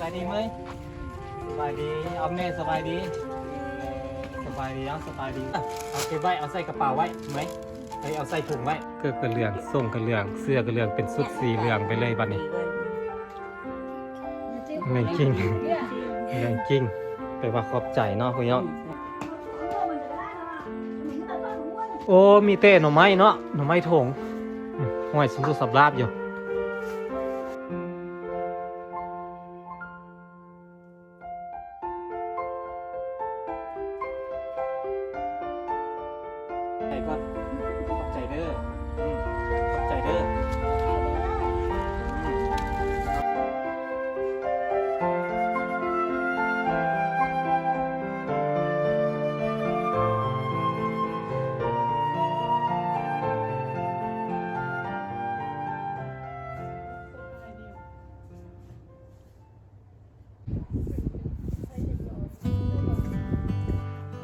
บายดีไหมสบายดีเอาแม่สบายดีสบายดีเอาสบายดีเอาเก็บไว้เอาใส่กระเป๋าไว้ไหมเฮ้ยเอาใส่ถุงไว้เกือบกระเหลืองส่งกระเหลืองเสื้อกระเหลืองเป็นสุดสีเหลืองไปเลยบัดนี้เรื่องจริงเรื่องจริงไปว่าขอบใจเนาะคุณยองโอ้มีเต้หน่อไม้เนาะหน่อไม้ถงอืมห้อยสุดสับลาบอยู่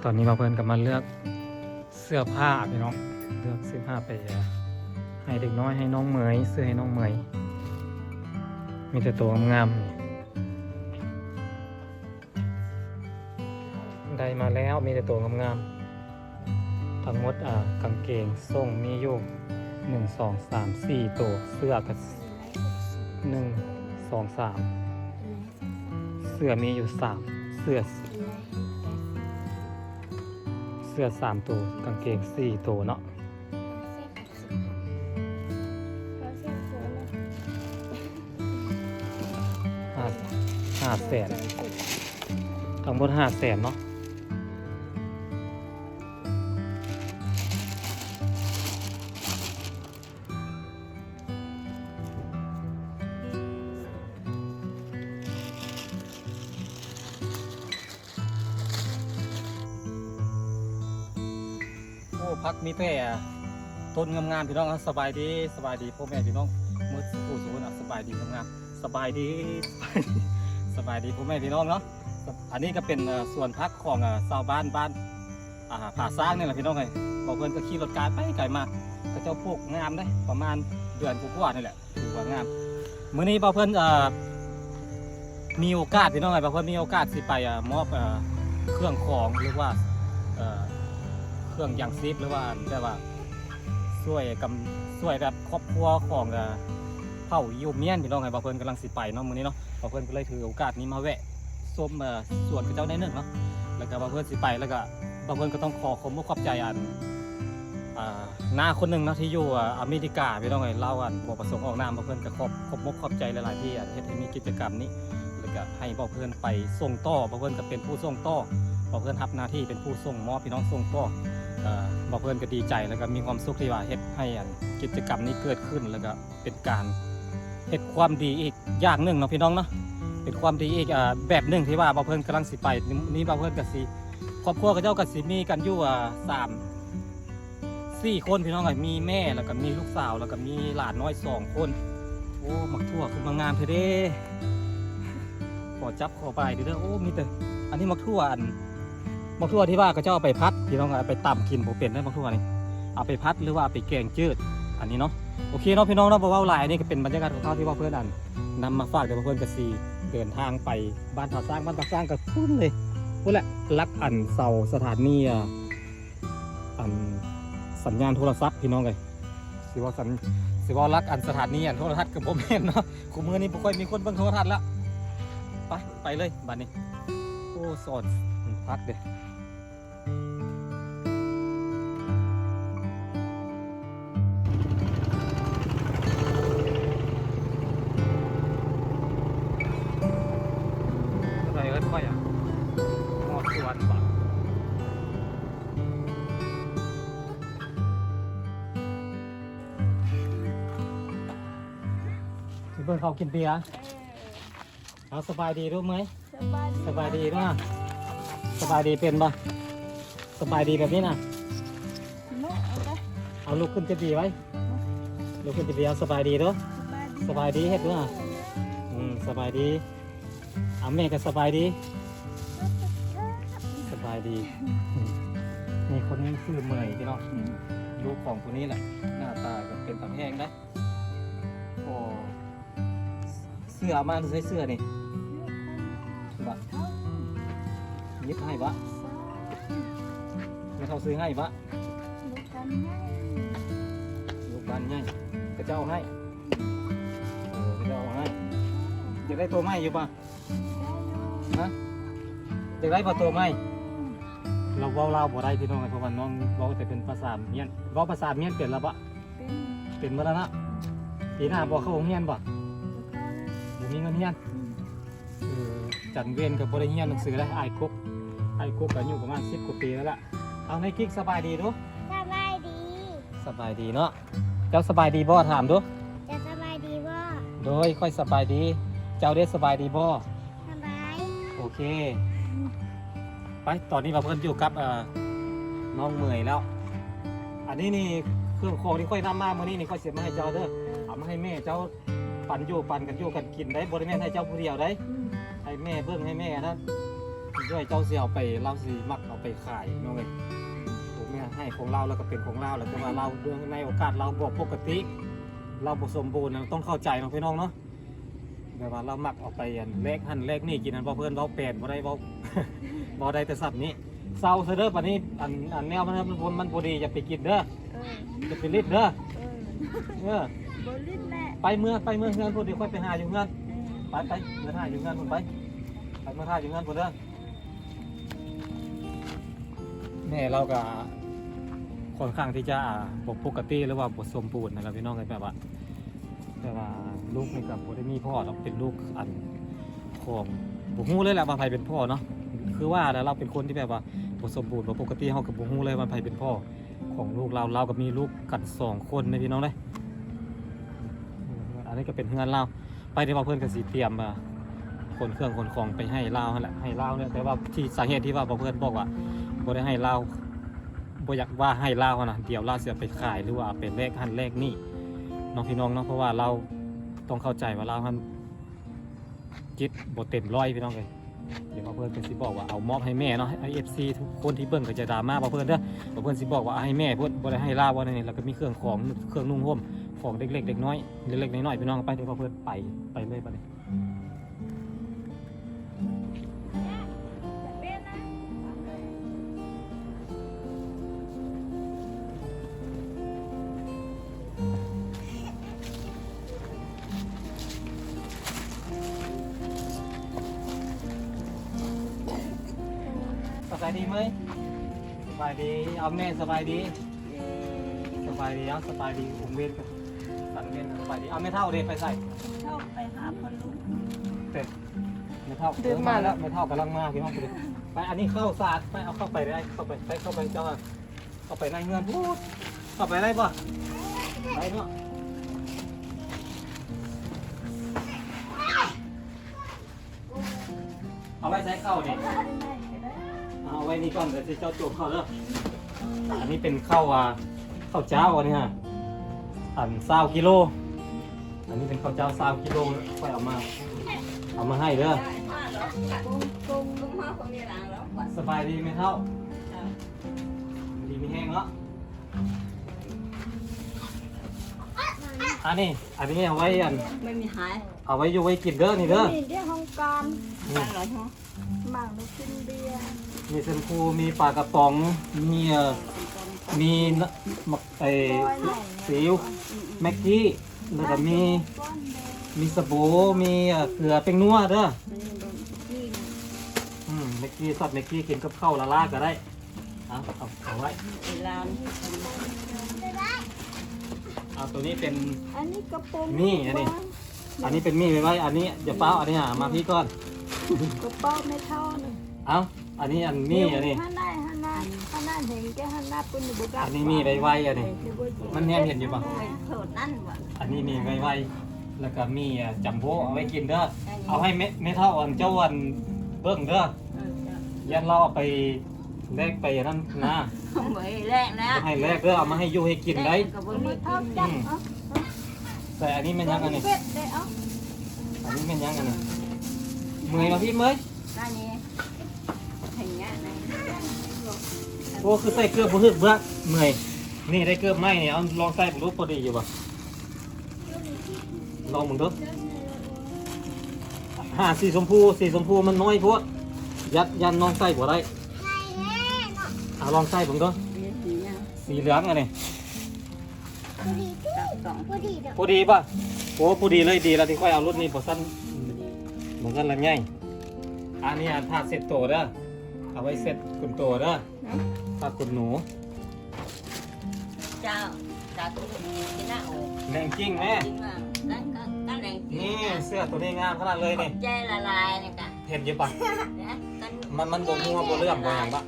ตอนนี้มาเพิ่นกับมาเลือกเสื้อผ้าพี่น้องเลือกเสื้อผ้าไปให้เด็กน้อยให้น้องเหมยเสื้อให้น้องเหมยมีแต่ตัวงามๆได้มาแล้วมีแต่ตัวงามๆทั้งหมดอ่ากางเกงส่งมีอยู่หนึ่งสองสามสี่ตัวเสื้อกับหนึ่งสองสามเสื้อมีอยู่สามเสื้อ เสื้อสามตัวกางเกงสี่ตัวเนาะห้าห้าแสนทั้งหมดห้าแสนเนาะ มีแต่ต้นงามๆพี่น้องครับสบายดีสบายดีพ่อแม่พี่น้องมืดสู้สู้นะสบายดีงามๆสบายดีสบายดีพ่อแม่พี่น้องเนาะอันนี้ก็เป็นส่วนพักของชาวบ้านบ้านอ่าผาสร้างนี่แหละพี่น้องเลยบอกเพื่อนก็ขี่รถการไปไกลมากก็เจ้าปลูกงามได้ประมาณเดือนกว่านี่แหละถือว่างามมื้อนี้บ่าเพื่อนมีโอกาสพี่น้องไงบ่าเพื่อนมีโอกาสสิไปมอบเครื่องของหรือว่า เครื่องยางซีฟหรือว่าแบบว่าช่วยกำช่วยแบบครอบครัวของเผ่ายูเมียนพี่น้องไงบ่าวเพื่อนกำลังสิไปเนาะมื้อนี้เนาะบ่าวเพื่อนก็เลยถือโอกาสนี้มาแวะชมเอ่อสวนกับเจ้าในหนึ่งเนาะแล้วก็บ่าวเพื่อนสิไปแล้วก็บ่าวเพื่อนก็ต้องขอขอบคุณขอบใจอันอ่าหน้าคนหนึ่งนะที่อยู่อ่าอเมริกาพี่น้องไงเล่ากันบอกประสงค์ออกนามบอกเพื่อนก็ขอบขอบมกขอบใจหลายๆที่อะเฮ็ดให้มีกิจกรรมนี้แล้วก็ให้บอกเพื่อนไปส่งต่อบอกเพื่อนก็เป็นผู้ส่งต่อบอกเพื่อนรับหน้าที่เป็นผู้ส่งมอบพี่น้องส่งต่อ บอกเพื่อนก็ดีใจแล้วก็มีความสุขที่ว่าเฮ็ดให้อันกิจกรรมนี้เกิดขึ้นแล้วก็เป็นการเฮ็ดความดีอีกอย่างหนึ่งเนาะพี่น้องเนาะเป็นความดีอีกอแบบหนึ่งที่ว่าบอกเพื่อนกำลังสิไปนี่บอกเพื่อนก็สิครอบครัวกับเจ้าก็สิมีกันอยู่สามสี่คนพี่น้องไงมีแม่แล้วก็มีลูกสาวแล้วก็มีหลานน้อยสองคน โอ้หมักทั่วคือมางามเธอเด้ขอจับขอไปเด้อโอ้มีแต่อันนี้หมักทั่วอัน หมักทั่วที่ว่าเขาเจ้าเอาไปพัดพี่น้องเอาไปตำกินผมเป็นได้หมักทั่วนี่เอาไปพัดหรือว่าเอาไปแกงจืดอันนี้เนาะโอเคเนาะพี่น้องเนาะบอกว่าหลายอันนี้ก็เป็นบรรยากาศของเขาที่ว่าเพื่อนอันนำมาฝากเดี๋ยวเพื่อนกสีเดินทางไปบ้านผาสร้างบ้านผาสร้างกับพุ่นเลยพุ่นแหละลักอันเสาสถานีอันสัญญาณโทรศัพท์พี่น้องเลยสิว่าสัญสิว่ารักอันสถานีอันโทรทัศน์กับผมเห็นเนาะคุมือนี้บ่ค่อยมีคนเบิ่งโทรทัศน์ละไปไปเลยบัดนี้ โอ้สอนพักเด้ ขากินเบียร์เอาสบายดีรู้ไหมสบายดีนะสบายดีเป็นปะสบายดีแบบนี้นะเอาลูกขึ้นจะดีไว้ลูกขึ้นจะดีเอาสบายดีเด้อสบายดีเฮ็ดด้วยอืมสบายดีเอาแม่ก็สบายดี สบายดีอืมนี่คนนี้คือเมยพี่เนาะลูกของคนนี้แหละหน้าตาก็เป็นตำแห้งนะ สื้อเอามาใส่เสื้อนี่เยิบให้ปะไม่เท่าซื้อให้ปะลูกบ้านง่ายก็จะเอาให้เออก็จะเอาให้อยากได้ตัวไม้อยู่ปะฮะอยากได้ปะตัวไม้เราเว้าเล่าวบ่ได้พี่น้องเพราะว่าน้องเว้าแต่เป็นภาษาเมียนเว้าภาษาเมียนเป็นแล้วปะเป็นมาแล้วนะปีหน้าบอกเข้าโรงเรียนปะบ่ มีเงินเรียนเออจันเวียนกับบริเฮียนหนังสือแล้วไอ้คุกไอ้คุกกันอยู่ประมาณสิบกว่าปีแล้วล่ะเอาในกิ๊กสบายดีดูสบายดี สบายดีเนาะเจ้าสบายดีบ่ถามดูจะสบายดีบ่โดยค่อยสบายดี เจ้าได้สบายดีบ่สบายโอเค ไปตอนนี้มาเพิ่นอยู่กับเอ่อน้องเมยแล้ว อันนี้นี่เครื่องของที่ค่อยนำมาเมื่อนี้นี่ค่อยเสียมาให้เจ้าเด้อเอามาให้แม่เจ้า ปั่นอยู่ปั่นกันอยู่กันกินได้บริแม่นให้เจ้าผู้เดียวได้ ให้แม่เบิ่งให้แม่นะด้วยเจ้าเสียเอาไปเราสิมักเอาไปขายน้องเอ้ยผมเนี่ยให้ของเราแล้วก็เป็นของเราแล้วแต่ว่าเราเรื่องในโอกาสเราบ่ปกติ เราบ่สมบูรณ์นะต้องเข้าใจเนาะพี่น้องเนาะแบบว่าเรามักเอาไปอันเลขหันเลขนี่กินอันบ่เพิ่นเว้าแปลนบ่ได้เว้าบ่ได้แต่สับนี้เศร้าซะเด้อบัดนี้อันอันแนวมันมันบ่มันบ่ดีอย่าไปกินเด้อเอออย่าไปลิดเด้อเออเออ บลิ้นแหละไปเมื่อไปเมื่อเฮือนพุ่นเดี๋ยวค่อยไปหาอยู่เฮือนไปไปเมื่อท่าอยู่เงินผมไปไปเมื่อท่าอยู่เงินผมเด้อแม่เราก็ค่อนข้างที่จะบกปกติหรือว่าบทสมบูรณ์นะครับพี่น้องแบบว่าแต่ว่าลูกนี่กับบ่ได้มีพ่อเราเป็นลูกอันของบุฮู้เลยแหละว่าใครเป็นพ่อเนาะคือว่าแล้วเราเป็นคนที่แบบว่าบทสมบูรณ์บ่ปกติเฮากับบุฮู้เลยว่าใครเป็นพ่อของลูกเราเราก็มีลูกกันสองคนในพี่น้องเลย อันนี้ก็เป็นเฮือนเราไปที่ว่าเพื่อนก็สีเตรียมมาขนเครื่องขนของไปให้ลาวนั่นแหละให้เล่าเนี่ยแต่ว่าที่สาเหตุที่ว่าบ่เพื่อนบอกว่าบ่ได้ให้เล่าบ่อยากว่าให้เล่านะเดี๋ยวเล่าเสียไปขายหรือว่าเป็นเลขหันเลขนี่น้องพี่น้องเนาะเพราะว่าเราต้องเข้าใจว่าเล่าหันจิตบ่เต็มร้อยพี่น้องเลยเดี๋ยวว่าเพื่อนเป็นสิบอกว่าเอามอบให้แม่เนาะให้ FC ทุกคนที่เบิ่งก็จะดราม่าบ่เพื่อนเด้อบ่เพื่อนสิบอกว่าให้แม่เพิ่นบ่ได้ให้เล่าว่านี่แล้วก็มีเครื่องของเครื่องนุ่งห่ม ของเล็กๆเด็กน้อยเล็กๆน้อยๆพี่น้องไปเดี๋ยวพอเพื่อนไปไปเลยไปเลยสบายดีไหมสบายดีเอาแม่สบายดี สบายดีเอาสบายดีอุ้มเวทกัน สันเวทสบายดีเอาไม่เท่าเดไปใส่เข้าไปหาพ่อลุงเป็ดไม่เท่าเดินมาแล้วไม่เท่ากำลังมาพี่น้องไปเลยไปอันนี้เข้าสาดไปเอาเข้าไปได้เข้าไปไปเข้าไปเจ้าเข้าไปในเงินพูดเข้าไปได้ปะได้เนาะเอาไว้ใช้เข้าเนี่ยเอาไว้นี่ก่อนเดี๋ยวจะเจ้าจูบเข้าเด้ออันนี้เป็นข้าวอะข้าวเจ้าอันนี้ฮะอันเศร้ากิโล อันนี้เป็นข้าวเจ้าเศร้ากิโลค่อยเอามา เอามาให้เด้อกงลุงมาคนนี้ล้างแล้วสบายดีไหมเท่าดีไม่แห้งแล้วอันนี้อันนี้เอาไว้อันไม่มีหายเอาไว้อยู่ไว้กินเด้อนี่เด้อนี่เรื่องของการนี่ฟังเหรอฮะหมักลูกกินเบียร์มีเซนคูมีปลากระป๋องมีเอ่อมีนมักไอก้อยไหนซีอิ๊วแม็กกี้ แล้วก็มีก้อนแดงมีสบู่มีเอ่อเกลือเป็นนัวเด้อนี่นะอืมแม็กกี้ซอสแม็กกี้กินกับข้าวละลาก็ได้เอาเอาเอาไว้เวลาเอาตัวนี้เป็น อันนี้กระโปรงนี่อันนี้ อันนี้เป็นมีดไว้ไว้อันนี้อย่าเป้าอันนี้หามาพี่ก่อนกระเป๋าไม่เท่านึงเอาอันนี้อันนี้อันนี้ฮันได้ฮั นได้ฮันได้เห็นแกฮันได้ปุ่นบุกอันนี้มีไว้ไว้อันนี้ มันแนมเห็นอยู่ปะไปโทษนั่นวะอันนี้มีไว้ไว้แล้วก็มีอะจัมโบ้เอาไว้กินเด้อ เอาให้เม็ดเม็ดเท่าอันเจ้าอันเบิ้งเด้อเออจะยันเราเอาไปแลกไปนั่นนะเหมยแรกนะให้แลกเด้อเอามาให้อยู่ให้กินได้กับมับ่นมีเท่าจับเอ้าแต่อันนี้เป็นยังอันนี้เป็ดได้เอ้าอันนี้เป็นยังอันนี้เมื่อยมาพี่เมื่อยนั่นนี่อย่างเงี้ยนะ โอ้คือใส่เกลือบ่ฮึกเบื้อเมื่อยนี่ได้เกลือไหมนี่เอาลองใส่ผมรู้พอดีอยู่ปะลองมึงดูหาสีชมพูสีชมพูมันน้อยโพดยัดยันน้องใส่บ่ได้เอาลองใส่ผมดูเรียนสียังสีเหลืองอันนี้กับสองพอดีป่ะโอ้พอดีเลยดีแล้วที่ค่อยเอารถนี้บ่สั้นบ่สั้นละง่ายอันนี้อันผ้าเสร็จโตเด้อ เอาไว้เสร็จคุณโตเด้อผ้าคุณหนูเจ้าเจ้าตัวนี้ที่หน้าอกแรงจริงแม่จริงว่านั่นก็นั่นแรงจริงนี่เสื้อตัวนี้งามขนาดเลยนี่ใจละลายนี่กะเห็นอยี่ปะนะกันมันมันบ่มัวบ่เลื่อมบ่หยังปะ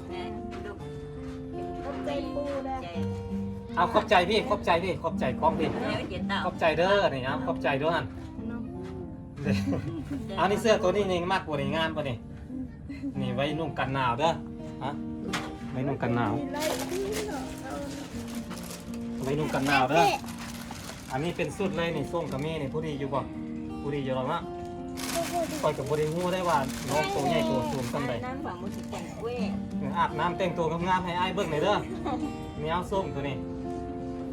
ก็ใจปูได้ใจเอาขอบใจพี่ขอบใจพี่ขอบใจกล้องพี่เดี๋ยวเจ็ดเต่าขอบใจเด้อนี่ครับขอบใจเด้อหั่นเด้อเอานี่เสื้อตัวนี้นี่มากกว่านี่งามป่ะนี่ นี่ไว้นุ่งกันหนาวเด้อฮะไว้นุ่งกันหนาว ไว้นุ่งกันหนาวเด้อ อันนี้เป็นสุดเลยนี่ส้มกับแม่นี่ผู้ดีอยู่บ่ผู้ดีอยู่หรอกนะคอยกับผู้ดีงูได้ว่าน้องตัวใหญ่ตัวสูงกันไดน้ำฝังมือสิแกงเว้ยอาบน้ำแต่งตัวงามๆให้อ้ายเบิ่งหน่อยเด้อมีเอาส้มตัวนี้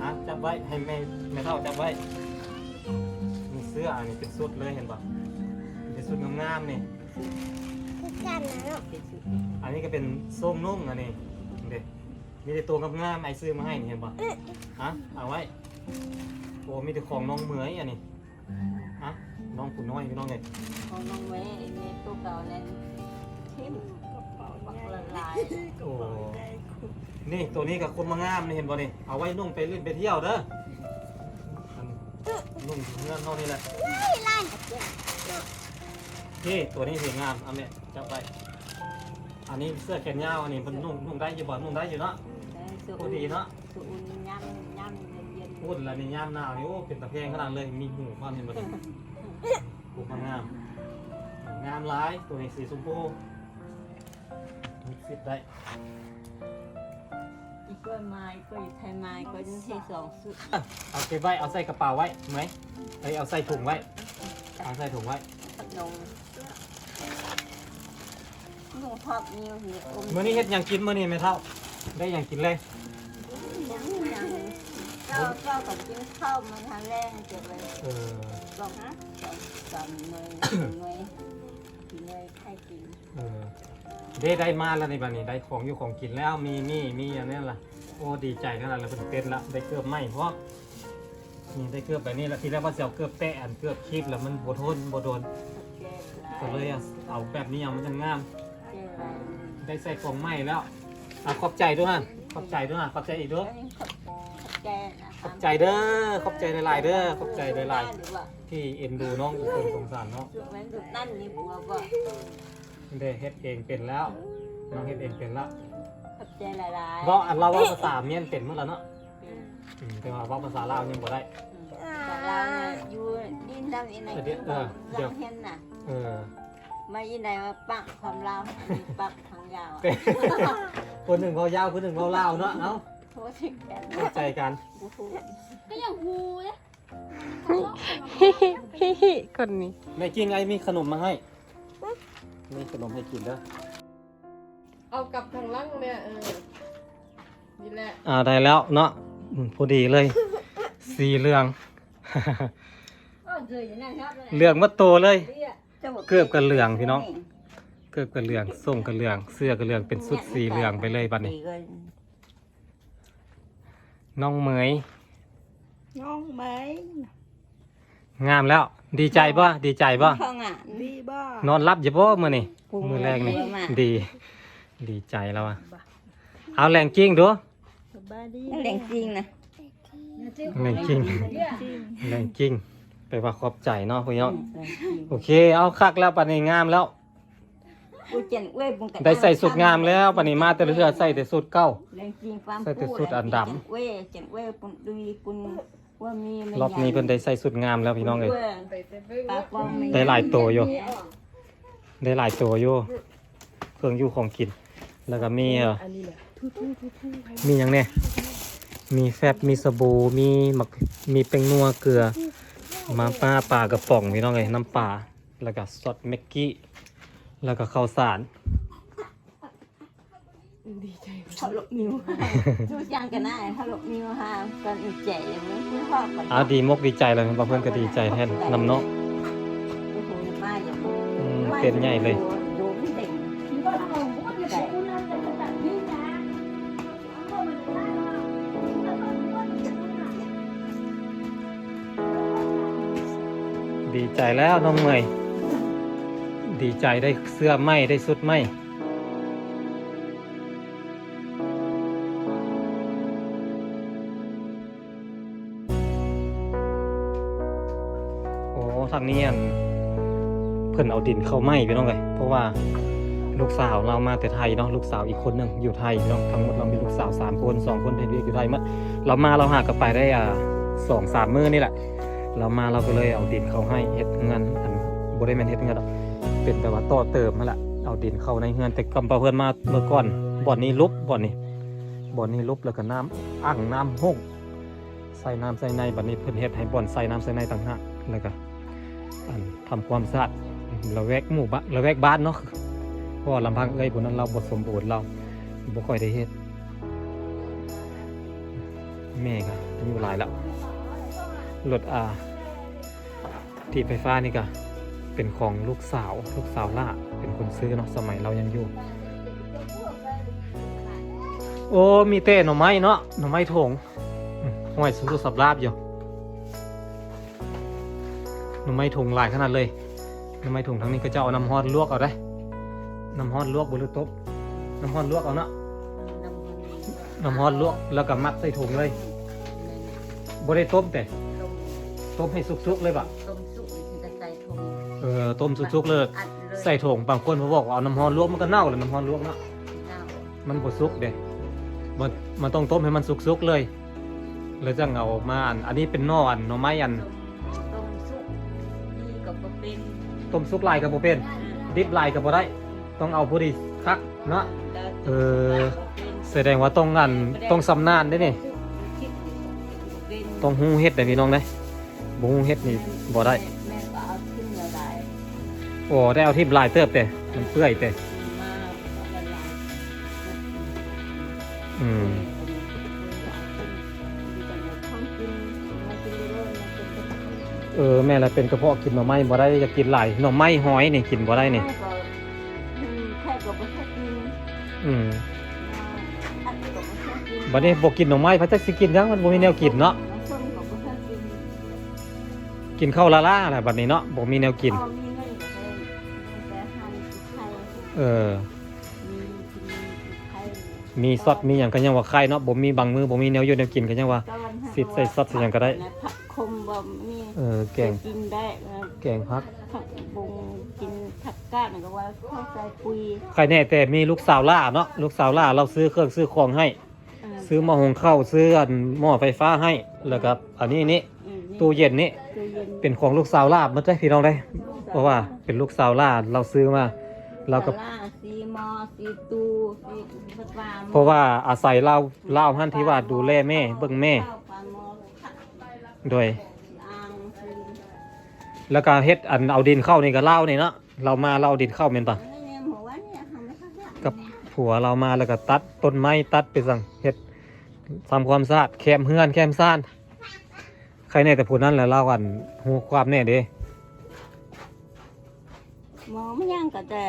อะจับไว้ให้แม่แม่เท่าจับไว้มีเสื้ออันนี้เป็นสุดเลยเห็นปะเป็นสุดงามๆนี่ อันนี้ก็เป็นส้มนุ่งอันนี้เด็กมีแต่ตัวงามๆไอ้ซื้อมาให้นี่เห็นปะฮะเอาไว้โอ้มีแต่ของน้องเหมยอันนี้ฮะน้องผู้น้อยพี่น้องไงของน้องเว้ยในตัวเก่านั้นทิมบักละลายโอ้นี่ตัวนี้กับคนมางามนี่เห็นปะนี่เอาไว้นุ่งไปเล่นไปเที่ยวเด้ออันนุ่งเงื่อนเท่านี้แหละนี่ตัวนี้สวยงามเอาแม่ จับไป อันนี้เสื้อแขนยาวอันนี้มันนุ่งนุ่งได้อยู่บ่นุ่งได้อยู่เนาะสุพอดีเนาะสุอุ่นย่ำย่ำเย็นพูดแล้วในยามหนาวนี่โอ้เป็นตะแพงขนาดเลยมีหูความเห็นบ่ได้ปลูกมางาม งามหลายตัวนี้สีชมพูมีสิบได้อีกกล้วยไม้กล้วยไทยไม้กล้วยที่สองสุดเอาเก็บไว้เอาใส่กระเป๋าไว้ไหมเอ้ยเอาใส่ถุงไว้เอาใส่ถุงไว้ขนม หนูทอดนิ้วนี่อมมื้อนี้เฮ็ดหยังกินมื้อนี้แม่เท่า ได้หยังกินเลยยังยังเจ้าเจ้ากับกินข้าวมาทานแรกเจ็บเลยเออลองฮะสองสามหน่วยหน่วยหน่วยไข่กินเออได้ได้มาแล้วในบัดนี้ได้ของอยู่ของกินแล้วมีนี่มีอันนี้ล่ะโอ้ดีใจขนาดแล้วเป็นเต้นละได้เกือบไหมเพราะนี่ได้เกือบแบบนี้ละทีแรกว่าจะเอาเกือบแตะอันเกือบคีบแล้วมันบ่ทนบ่โดนเจ็บหลายก็เลยเอาแบบนี้เอามันจะงามเจ็บหลาย ได้ใส่ของใหม่แล้วอะขอบใจด้วยฮะขอบใจด้วยฮะขอบใจอีกด้วยแล้วนี่ขอบขอบใจนะขอบใจเด้อ ขอบใจหลายๆเด้อ ขอบใจหลายหรือว่าๆที่เอ็นดูน้องอีกคนสงสารเนาะจุดนั้นจุดนั่นนี่บัวบ่ได้เฮ็ดเองเป็นแล้ว น้องเฮ็ดเองเป็นแล้วขอบใจหลายๆเพราะอันเราเว่าภาษาเมียนเป็นหมดแล้วเนาะอืมแต่ว่าเว่าภาษาลาวยังบ่ได้แต่เราเนี่ยอยู่ดินดำอีไหนเดี๋ยวเออเดี๋ยวเราเห็นน่ะเออ มาอีไหนมาปักความลาวอันนี้ปักทางยาวเป็นคนหนึ่งเว้ายาวคนหนึ่งเว้าลาวเนาะเอ้าโทษที่แกนเข้าใจกันบูฮูก็อย่างฮูเลยฮิฮิคนนี้แม่กิ้งไอ้มีขนมมาให้มีขนมให้กินเด้อเอากลับทางล่างเนี่ยเออนี่แหละอ่าได้แล้วเนาะอืมพอดีเลย สีเหลืองก็เคยอย่างนั้นครับเหลืองมัดโตเลย จ้าบเกือบกับเหลืองพี่น้อง เกือบกับเหลืองส้มกับเหลือง เสื้อกับเหลืองเป็นสุดสีเหลืองไปเลยบัดนี้ น้องเหมย น้องไหมงามแล้ว ดีใจป่ะดีใจป่ะท้องอะ ดีบ้านอนรับอยู่ป่ะมื้อนี่ปูมื้อแรกนี่เยอะมากดี ดีใจแล้วอะเอาแรงจริงดูสบายดีนั่นแรงจริงนะ แรงจริงจริงแรงจริง ไปว่าขอบใจเนาะพี่น้องโอเค เอาคักแล้วปันนี้งามแล้วกูเจนเว้ยบุงกันได้ใส่สุดงามแล้วปันนี้มาแต่ละเทื่อใส่แต่สุดเก้าแรงจริงความใส่แต่สุดอันดำเจนเว้ยเจนเว้ยปุ่นดุยปุ่นว่ามีไม่รอบนี้เพิ่นได้ใส่สุดงามแล้วพี่น้องเอ้ยไปเซเว่นปากกองม่ได้หลายตัวอยู่ได้หลายตัวอยู่เครื่องอยู่ของกิน แล้วก็มีเอ่ออันนี้แหละทูทูทูทูให้มีหยังเนี่ยมีแฟบมีสบู่มีหมักมีแป้งนัวเกลือ มาป้าปลากระป๋องพี่น้องเอ้ยน้ำปลาแล้วก็ซอสเมกกี้ แล้วก็ข้าวสาร ดีใจถลกนิ้วทุกอย่างกันได้ถลกนิ้วฮะกันอีกใจอย่างนี้คือพ่อก่อนอาดีมกดีใจเลยครับเพื่อนก็ดีใจแทนนำเนาะโอ้โหป้าอย่างอืมเป็นใหญ่เลย ใจแล้วน้องเมยดีใจได้เสื้อไหมได้สุดไหมโอ้ทางนี้อันเพิ่นเอาดินเข้าไหมพี่น้องเลยเพราะว่าลูกสาวเรามาแต่ไทยเนาะลูกสาวอีกคนหนึ่งอยู่ไทยพี่น้องทั้งหมดเรามีลูกสาวสามคนสองคนเป็นเรียกอยู่ไทยหมดเรามาเราหากับไปได้อ่าสองสามมื้อนี่แหละ เรามาเราก็เลยเอาดินเขาให้เฮ็ดเงินอันบ่ได้แม่นเฮ็ดเงินเป็นแบบว่าต่อเติมนั่นแหละเอาดินเข้าในเงินแต่กำปาเพิ่นมาเมื่อก่อนบ่อนนี้ลุบบ่อนนี้บ่อนนี้ลุบแล้วก็น้ำอ่างน้ำห้องใส่น้ำใส่ในบัดนี้เพิ่นเฮ็ดให้บ่อนใส่น้ำใส่ในต่างหากแล้วก็อันทำความสะอาดระแวกหมู่บ้านระแวกบ้านเนาะเพราะว่าลำพังเอ้ยพวกนั้นเราบ่สมบูรณ์เราบ่ค่อยได้เฮ็ดแม่ก็อายุหลายแล้ว รถอาที่ไฟฟ้านี่ก็เป็นของลูกสาว ลูกสาวล่าเป็นคนซื้อเนาะสมัยเรายังอยู่ โอ้มีเต้หน่อไม้เนาะหน่อไม้ถงห้อยสุดสับลาบอยู่หน่อไม้ถงหลายขนาดเลยหน่อไม้ถงทั้งนี้ก็จะเอาน้ำฮอดลวกเอาได้น้ำฮอดลวกบหรือตบน้ำฮอดลวกเอาเนาะน้ำฮอดลวกแล้วก็มัดใส่ถุงเลยบ่ได้ต้แต่ ต้มให้สุกๆเลยปะต้มสุกนี่จะใส่ถุงเออต้มสุกๆเลย อัดเลยใส่ถุงบางคนเขาบอกว่าเอาน้ำร้อนลวกมันก็เน่าเลยน้ำร้อนลวกเนาะเน่ามันบ่สุกเด้มันมันต้องต้มให้มันสุกๆเลย แล้วจังเอามาอันอันนี้เป็นหนออันหน่อไม้อันต้มสุกนี่ก็บ่เป็นต้มสุกลายกับบ่เป็น ดิบลายกับบ่ได้ ต้องเอาผู้ดีคักเนาะเออแสดงว่าต้องอันต้องสำนานได้นี่ ต้องฮู้เฮ็ดได้พี่น้องเด้ บ่ฮู้เฮ็ดนี่บ่ได้แม่ก็เอาขึ้นละลายโอ้ได้เอาที่ลายเติบแต่มันเปื่อยแต่มาเอาละลายอืมเออแม่ละเป็นกระเพาะกินหน่อไม้บ่ได้จะกินหลายหน่อไม้หอยนี่กินบ่ได้นี่แค่ก็บ่ชอบกินอืมอัดก็บ่ชอบกิน บัดนี้บ่กินหน่อไม้พระจักสิกินยังมันบ่มีแนวกินเนาะ กินข้าวละล่าแหละบัดนี้เนาะบ่มีแนวกินพอมีเงินก็ได้แต่หันสิไข่เออ มีกินไข่มีซอสมีหยังก็ยังว่าไข่เนาะบ่มีบางมื้อบ่มีแนวอยู่แนวกินก็ยังว่าตอนสิใส่ซอสใส่หยังก็ได้ ผักคมบ่มีเออแกงกินได้เออแกงผักผักบุงกินผักกาดก็ว่าเข้าใส่ปุ๋ยใครแน่แต่มีลูกสาวล่าเนาะลูกสาวล่าเราซื้อเครื่องซื้อของให้ เออซื้อหม้อหุงข้าวซื้ออันหม้อไฟฟ้าให้แล้วก็อันนี้นี่เออนี่ตู้เย็นนี่ตู้ เย็นเป็นของลูกสาวล่ามันได้พี่น้องได้ เพราะว่าเป็นลูกสาวล่าเราซื้อมาเราก็สลสีหมอสีตูสีพัดวาเพราะว่าอาศัยเราเล่าหันที่ว่าดูแลแม่ เบิ่งแม่ข้าวปลาหมอผักโดยอ่างสีแล้วก็เฮ็ดอันเอาดินเข้านี่ก็เล่านี่เนาะเรามาเราเอาดินเข้าแม่นปะอันนี้หมูว่าเนี่ยทำไม่ค่อยได้กับผัวเรามาแล้วก็ตัดต้นไม้ตัดไปสั่งเฮ็ดทำความสะอาดแคมเฮือนแคมซ่าน ใครแน่แต่ผู้นั้นแหละเล่ากันฮู้ความแน่เด้หมอไม่ยังก็แต่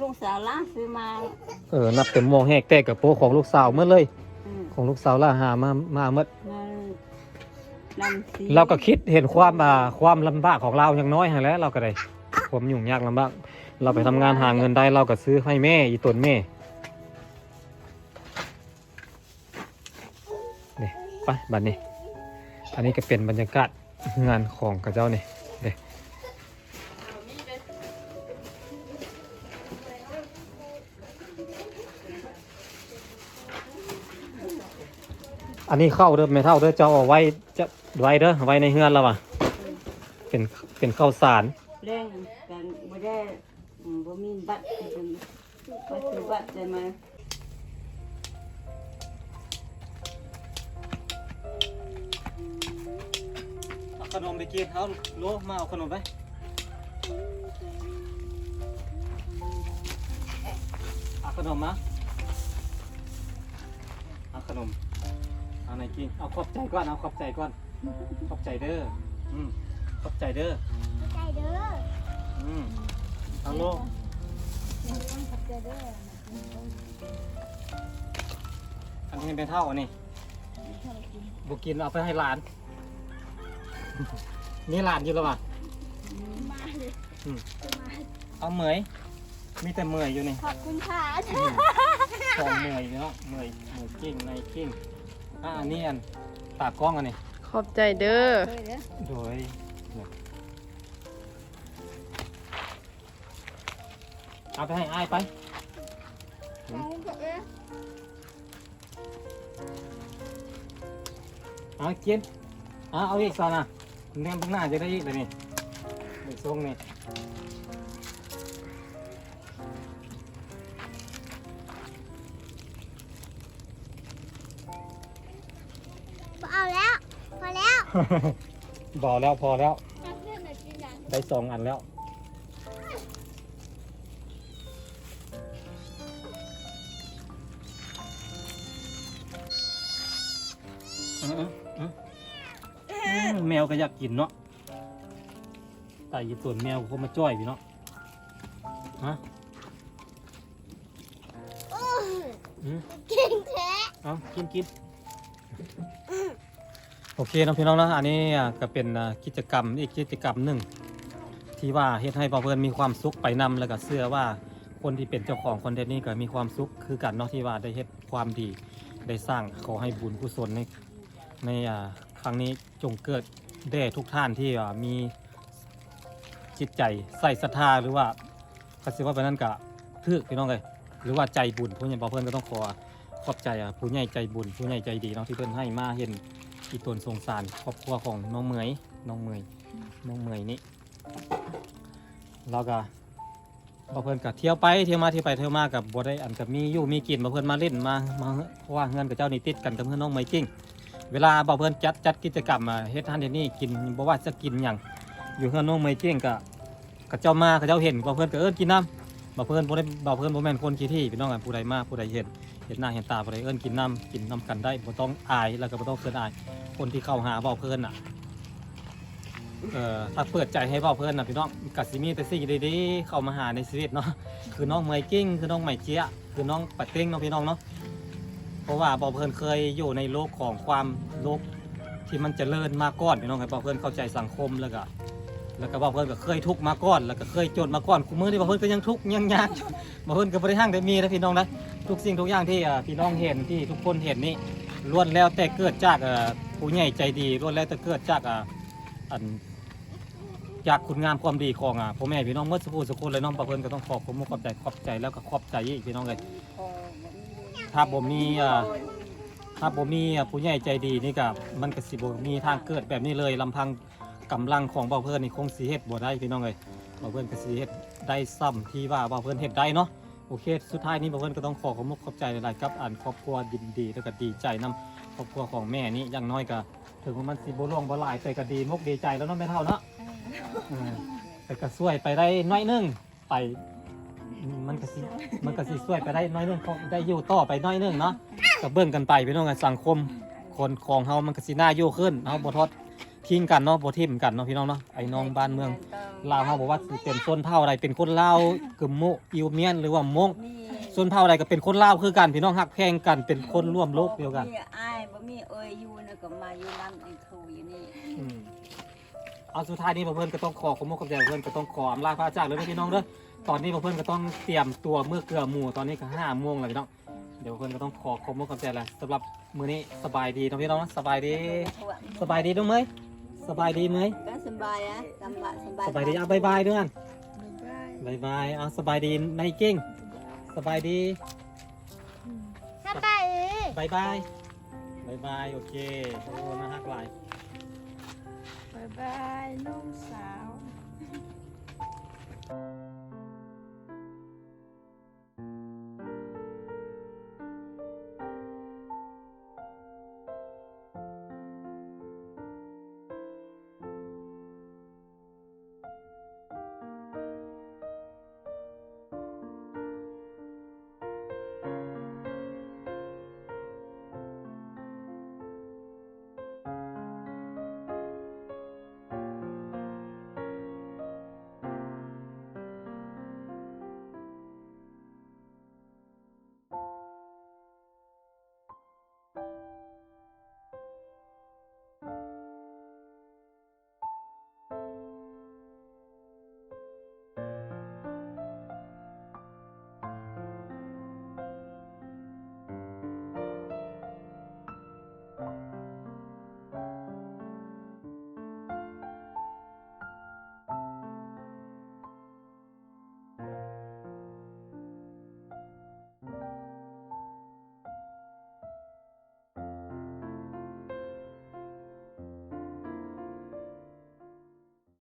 ลูกสาวล่าซื้อมาเออนับเป็นโมงแหกแตกกับโปของลูกสาวเมื่อเลย อืมของลูกสาวล่าหามามาเมื่อมาลำสีเราก็คิดเห็นความอ่าความลำบากของเราอย่างน้อยหั่นแหล้วเราก็ได้ความยุ่งยากลำบากเราไปทำงานหาเงินได้เราก็ซื้อให้แม่อีตนแม่นี่ไปบัดนี้ อันนี้ก็เป็นบรรยากาศงานของกับเจ้านี่เด้อันนี้เข้าเด้อไม่เท่าเด้อเจ้าเอาไว้จะไว้เด้อไว้ในเฮือนแล้วว่ะเป็นเป็นข้าวสารเร่งกันบ่ได้บ่มีบัตรเป็นก็ซื้อบัตรได้มา ขนมไปกินเอาโลมาเอาขนมไปเอาขนมมาเอาขนมเอาไหนกินเอาขอบใจก่อนเอาขอบใจก่อนขอบใจเด้ออืมขอบใจเด้อใจเด้ออืมเอาโลขอบใจเด้ออันนี้เป็นเท่าอันนี้บุกินเอาไปให้หลาน นี่หลานอยู่แล้วว่ะเอาเหมยมีแต่เหมยอยู่นี่ขอบคุณค่ะอืมของเหมยเนาะเหมยเหมยกิ้งในกิ้งอ่าอันนี้อันตากล้องอันนี้ขอบใจเด้อเลยเด้อโดยเนี่ยเอาไปให้อ้ายไปเอาเถอะเด้อเอากินเอาเอาอีกซะนะ เลี้ยงตรงหน้าจะได้อีกเลยนี่เดี๋ยวส่งนี่บ่เอาแล้ว พอแล้ว บอกแล้วพอแล้วนักเรียนน่ะกินอย่างได้สองอันแล้ว วก็อยากกินเนาะแต่ยีตัวแมวเขามาจ้อยพี่เนาะฮะอืมกินแท้เอากินกินโอเคเน้องพี่น้องนะอันนี้อะก็เป็นอะกิจกรรมอีกกิจกรรมหนึ่งที่ว่าเฮ็ดให้เพื่อนมีความสุขไปนำแล้วก็เชื่อว่าคนที่เป็นเจ้าของคอนเทนต์นี้ก็มีความสุขคือกันเนาะที่ว่าได้เฮ็ดความดีได้สร้างขอให้บุญกุศลในในอ่าครั้งนี้จงเกิด แด่ทุกท่านที่มีจิตใจใส่ศรัทธาหรือว่าคสิว่าไปนั่นก็ทึกพี่น้องเลยหรือว่าใจบุญผู้ใหญ่เพื่อนก็ต้องขอขอบใจอะผู้ใหญ่ใจบุญผู้ใหญ่ใจดีเนาะที่เพิ่อนให้มาเห็นอีตนสงสารครอบครัวของน้องเมยน้องเมยน้องเมยนี่เราก็บ่เพิ่อนก็เที่ยวไปเที่ยวมาเที่ยวไปเที่ยวมากับบ่ได้อันกับมีอยู่มีกินบ่เพิ่อนมาเล่นมามาเพราะว่าเงินกับเจ้านี่ติดกันกับเพื่อนน้องเมยจริง เวลาบ่าวเพิ่นจัดจัดกิจกรรมเฮ็ดทานเฮ็ดนี่กินบ่ว่าจะกินหยังอยู่เฮือนน้องเมยจริงก็กับเจ้ามากับเจ้าเห็นบ่าวเพิ่นก็เอิ้นกินน้ำบ่าวเพิ่นบ่ได้บ่าวเพิ่นบ่แม่นคนขี้ที่พี่น้องกันผู้ใดมาผู้ใดเห็นเห็นหน้าเห็นตาบ่ไปเอิ้นกินน้ำกินน้ำกันได้บ่ต้องอายแล้วก็บ่ต้องเกินอาย คนที่เข้าหาเว้าเพิ่นน่ะเอ่อถ้าเปิดใจให้เว้าเพิ่นน่ะพี่น้องกัสิมีแต่สิ่งดีๆเข้ามาหาในชีวิตเนาะคือน้องเมยกิ้งคือน้องใหม่เจี๊ยะคือน้องปัดเต้งเนาะพี่น้องเนาะ เพราะว่าเว้าเพิ่นเคยอยู่ในโลกของความโลกที่มันเจริญมาก่อนพี่น้องให้เว้าเพิ่นเข้าใจสังคมแล้วก็แล้วก็เว้าเพิ่นก็เคยทุกข์มาก่อน แล้วก็เคยจนมาก่อนคุมื้อนี้เว้าเพิ่นก็ยังทุกข์ยังยากอเพิ่นก็บ่ได้หั่งได้มีนะพี่น้องนะทุกสิ่งทุกอย่างที่พี่น้องเห็นที่ทุกคนเห็นนี่ล้วนแล้วแต่เกิดจากอ่อผู้ใหญ่ใจดีล้วนแล้วแต่เกิดจากอะอันจากคุณงามความดีของอะพ่อแม่พี่น้องเมื่อสักครู่สักคนเลยน้องประเพิ่นก็ต้องขอบผมขอบใจขอบใจแล้วก็ขอบใจอีกพี่น้องเลย ถ้าผมมีอะถ้าผมมีอะผู้ใหญ่ใจดีนี่ก็มันก็สิบ่มีทางเกิดแบบนี้เลยลำพังกำลังของเบาเพิ่นนี่คงสิเฮ็ดบ่ได้พี่น้องเลยเบาเพิ่นก็สิเฮ็ดได้ซ้ำที่ว่าเบาเพิ่นเฮ็ดได้เนาะโอเค สุดท้ายนี้บ่างคนก็ต้องขอขอบมุกขอบใจหลายๆกับอ่านครอบครัวยินดีแล้วก็ดีใจนำครอบครัวของแม่นี่อย่างน้อยก็ถึงว่ามันสิบ่ล่วงบ่หลายแต่ก็ดีมุกดีใจแล้วเนาะแม่เท่าเนาะเออแต่ก็ช่วยไปได้น้อยหนึงไป มันก็สิมันก็สิช่วยไปได้น้อยหนึงเขาได้อยู่ต่อไปน้อยหนึงเนาะก็เบิ่งกันไปพี่น้องกันสังคมคนของเฮามันก็สิน่าอยู่ขึ้นเฮาบ่ทอดทิ้งกันเนาะบ่ทิ่มกันเนาะพี่น้องเนาะไอ้น้องบ้านเมืองลาวเขาบอกว่าสิเป็นชนเผ่าใดเป็นคนลาวกึมโมอิวเมียนหรือว่ามงชนเผ่าใดก็เป็นคนลาวคือกันพี่น้องฮักแพงกันเป็นคนร่วมโลกเดียวกันมีอ้ายบ่มีเอ่ยอยู่นะก็มาอยู่นำไอ้ครูอยู่นี่อืมเอาสุดท้ายนี้เพื่อนก็ต้องขอขอบคุณขอบใจเพื่อนก็ต้องขออำลาพระจากเลยนะพี่น้องเด้อ ตอนนี้เพื่อนก็ต้องเตรียมตัวเมื่อเกลือหมู่ตอนนี้ก็ห้าโมงแล้วพี่น้องเดี๋ยวเพื่อนก็ต้องขอขอบคุณขอบใจแหละสำหรับมื้อนี้สบายดีเน้องพี่น้องนะสบายดีสบายดีด้วยไหมสบายดีไหมก็สบายอะสบายสบายสบายดีเอาบายบายด้วยกันบายบายเอาสบายดีในเก่งสบายดีสบายดีบายบายบายบายโอเคโอ้น่าฮักหลายบายบายน้องสา